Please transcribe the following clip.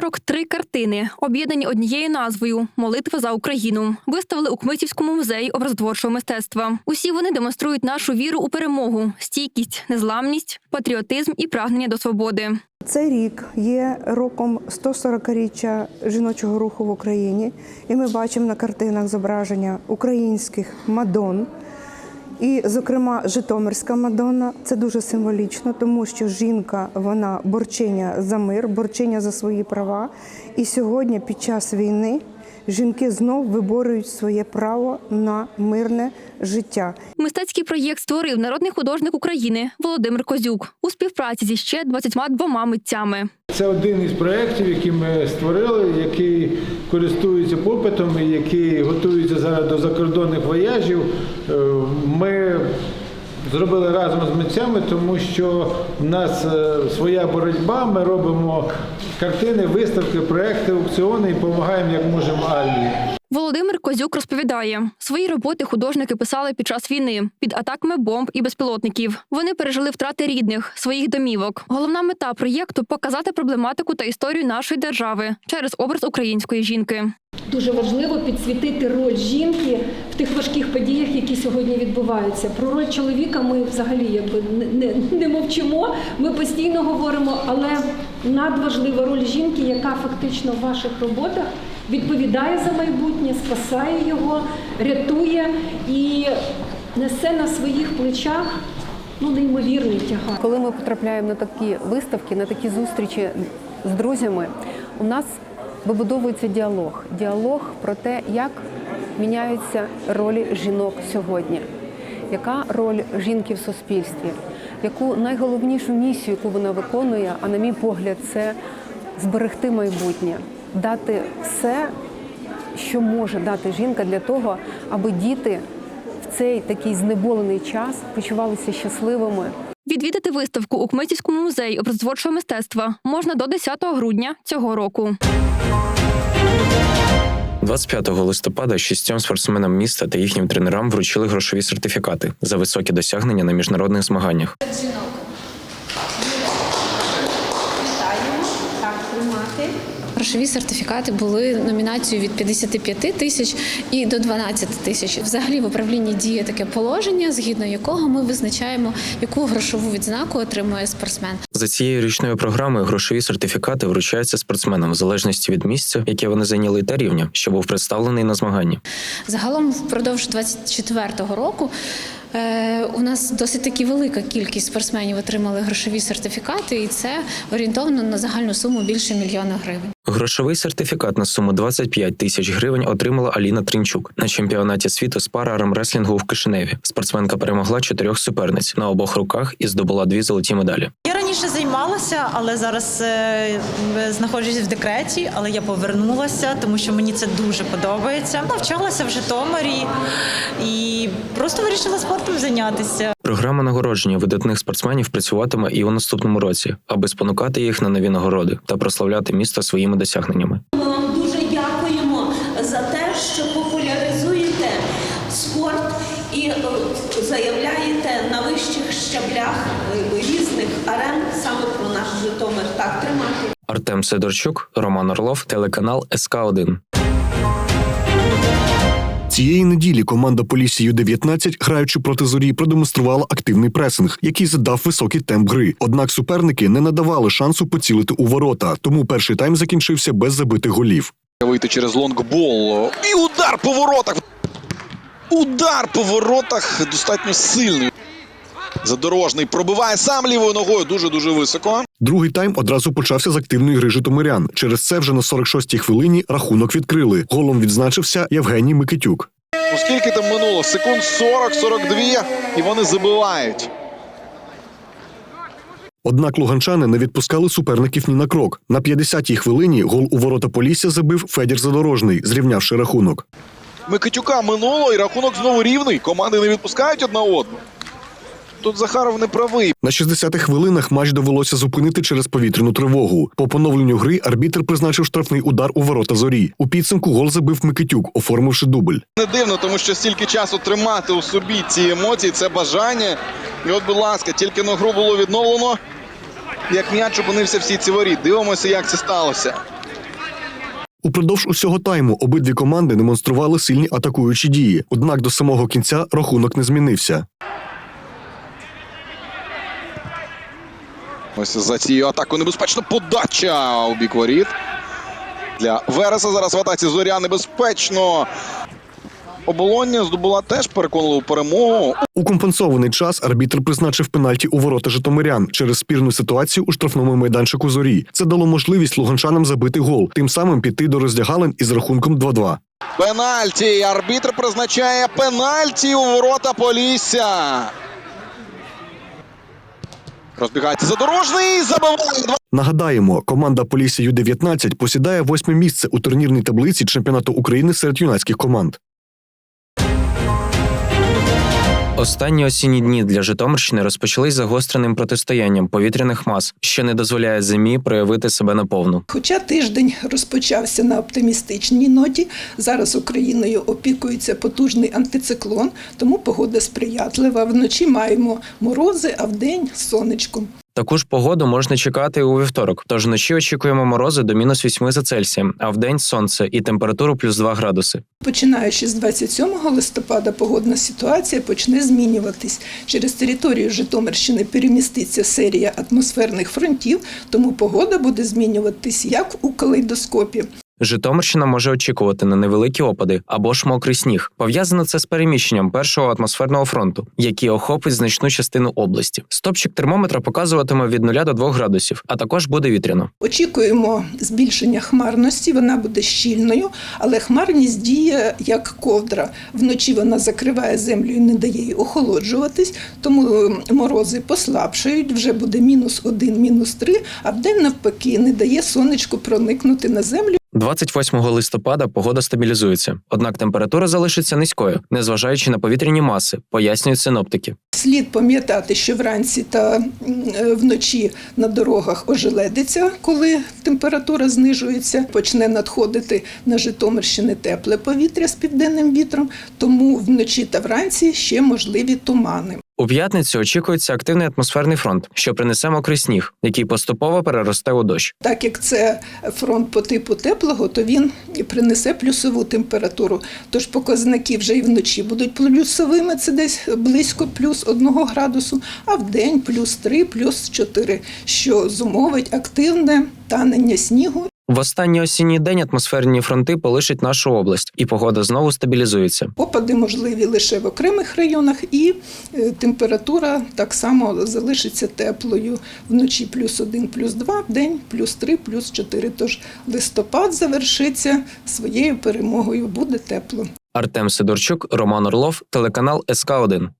43 картини, об'єднані однією назвою Молитва за Україну, виставили у Кмитівському музеї образотворчого мистецтва. Усі вони демонструють нашу віру у перемогу, стійкість, незламність, патріотизм і прагнення до свободи. Цей рік є роком 140-річчя жіночого руху в Україні, і ми бачимо на картинах зображення українських мадон. І, зокрема, Житомирська Мадонна це дуже символічно, тому що жінка вона борчиня за мир, борчиня за свої права. І сьогодні, під час війни, жінки знов виборюють своє право на мирне життя. Мистецький проєкт створив народний художник України Володимир Козюк у співпраці зі ще 22 митцями. Це один із проєктів, які ми створили, який користується попитом і який готується зараз до закордонних вояжів. Ми зробили разом з митцями, тому що в нас е, своя боротьба. Ми робимо картини, виставки, проекти, аукціони і допомагаємо як можемо армії. Володимир Козюк розповідає, свої роботи художники писали під час війни під атаками бомб і безпілотників. Вони пережили втрати рідних, своїх домівок. Головна мета проєкту показати проблематику та історію нашої держави через образ української жінки. Дуже важливо підсвітити роль жінки в тих важких подіях, які сьогодні відбуваються. Про роль чоловіка ми взагалі якби не, не, не мовчимо. Ми постійно говоримо, але надважлива роль жінки, яка фактично в ваших роботах відповідає за майбутнє, спасає його, рятує і несе на своїх плечах ну неймовірний тягар. Коли ми потрапляємо на такі виставки, на такі зустрічі з друзями, у нас вибудовується діалог. Діалог про те, як міняються ролі жінок сьогодні, яка роль жінки в суспільстві, яку найголовнішу місію, яку вона виконує, а на мій погляд, це зберегти майбутнє, дати все, що може дати жінка для того, аби діти в цей такий знеболений час почувалися щасливими, Відвідати виставку у Кмитівському музеї образотворчого мистецтва можна до 10 грудня цього року. 25 листопада шістьом спортсменам міста та їхнім тренерам вручили грошові сертифікати за високі досягнення на міжнародних змаганнях. Грошові сертифікати були номінацією від 55 тисяч і до 12 тисяч. Взагалі в управлінні діє таке положення, згідно якого ми визначаємо, яку грошову відзнаку отримує спортсмен. За цією річною програмою грошові сертифікати вручаються спортсменам в залежності від місця, яке вони зайняли, та рівня, що був представлений на змаганні. Загалом впродовж 24-го року. е, У нас досить таки велика кількість спортсменів отримали грошові сертифікати, і це орієнтовно на загальну суму більше мільйона гривень. Грошовий сертифікат на суму 25 тисяч гривень отримала Аліна Тринчук на чемпіонаті світу з пара армреслінгу в Кишиневі. Спортсменка перемогла чотирьох суперниць на обох руках і здобула дві золоті медалі. Я раніше займалася, але зараз е, знаходжусь в декреті, але я повернулася, тому що мені це дуже подобається. Навчалася в Житомирі і просто вирішила спортом зайнятися. Програма нагородження видатних спортсменів працюватиме і у наступному році, аби спонукати їх на нові нагороди та прославляти місто своїми досягненнями. Ми вам дуже дякуємо за те, що популяризуєте спорт і е, заявляєте на вищих щаблях е, різних арен саме про наш Житомир. Так тримати. Артем Сидорчук, Роман Орлов, телеканал СК 1 Цієї неділі команда Полісся Ю-19, граючи проти зорі, продемонструвала активний пресинг, який задав високий темп гри. Однак суперники не надавали шансу поцілити у ворота, тому перший тайм закінчився без забитих голів. Вийти через лонгбол. І удар по воротах. Удар по воротах достатньо сильний. Задорожний пробиває сам лівою ногою дуже-дуже високо. Другий тайм одразу почався з активної гри житомирян. Через це вже на 46-й хвилині рахунок відкрили. Голом відзначився Євгеній Микитюк. Ну скільки там минуло? Секунд 40-42 і вони забивають. Однак луганчани не відпускали суперників ні на крок. На 50-й хвилині гол у ворота Полісся забив Федір Задорожний, зрівнявши рахунок. Микитюка минуло і рахунок знову рівний. Команди не відпускають одна одну. Тут Захаров не правий. На 60-х хвилинах матч довелося зупинити через повітряну тривогу. По поновленню гри арбітр призначив штрафний удар у ворота зорі. У підсумку гол забив Микитюк, оформивши дубль. Не дивно, тому що стільки часу тримати у собі ці емоції, це бажання. І от, будь ласка, тільки на гру було відновлено. Як м'яч опинився в сітці воріт. Дивимося, як це сталося. Упродовж усього тайму обидві команди демонстрували сильні атакуючі дії. Однак до самого кінця рахунок не змінився. Ось за цією атакою небезпечна подача у бік воріт. Для Вереса зараз в атаці зоря небезпечно. Оболоння здобула теж переконливу перемогу. У компенсований час арбітр призначив пенальті у ворота Житомирян через спірну ситуацію у штрафному майданчику зорі. Це дало можливість луганчанам забити гол, тим самим піти до роздягалин із рахунком 2-2. Пенальті. Арбітр призначає пенальті у ворота Полісся. Розбігається задорожний. Забиває. Нагадаємо, команда Полісся Ю-19 посідає восьме місце у турнірній таблиці чемпіонату України серед юнацьких команд. Останні осінні дні для Житомирщини розпочались загостреним протистоянням повітряних мас, що не дозволяє зимі проявити себе наповну. Хоча тиждень розпочався на оптимістичній ноті, зараз Україною опікується потужний антициклон, тому погода сприятлива. Вночі маємо морози, а вдень сонечко. Таку ж погоду можна чекати у вівторок. Тож вночі очікуємо морози до мінус 8 за Цельсієм, а вдень сонце і температуру плюс 2 градуси. Починаючи з 27 листопада, погодна ситуація почне змінюватись. Через територію Житомирщини переміститься серія атмосферних фронтів, тому погода буде змінюватись як у калейдоскопі. Житомирщина може очікувати на невеликі опади або ж мокрий сніг. Пов'язано це з переміщенням першого атмосферного фронту, який охопить значну частину області. Стопчик термометра показуватиме від 0 до 2 градусів, а також буде вітряно. Очікуємо збільшення хмарності, вона буде щільною, але хмарність діє як ковдра. Вночі вона закриває землю і не дає їй охолоджуватись, тому е, морози послабшають, вже буде мінус один, мінус три, а вдень навпаки не дає сонечку проникнути на землю. 28 листопада погода стабілізується, однак температура залишиться низькою, незважаючи на повітряні маси, пояснюють синоптики. Слід пам'ятати, що вранці та е, вночі на дорогах ожеледиться, коли температура знижується. Почне надходити на Житомирщини тепле повітря з південним вітром, тому вночі та вранці ще можливі тумани. У п'ятницю очікується активний атмосферний фронт, що принесе мокрий сніг, який поступово переросте у дощ. Так як це фронт по типу теплого, то він і принесе плюсову температуру. Тож показники вже і вночі будуть плюсовими, це десь близько плюс 1 градусу, а в день плюс 3, плюс 4, що зумовить активне танення снігу В останній осінній день атмосферні фронти полишать нашу область, і погода знову стабілізується. Опади можливі лише в окремих районах, і е, температура так само залишиться теплою. Вночі плюс 1, плюс 2, в день плюс 3, плюс 4. Тож листопад завершиться своєю перемогою. Буде тепло. Артем Сидорчук, Роман Орлов, телеканал СК 1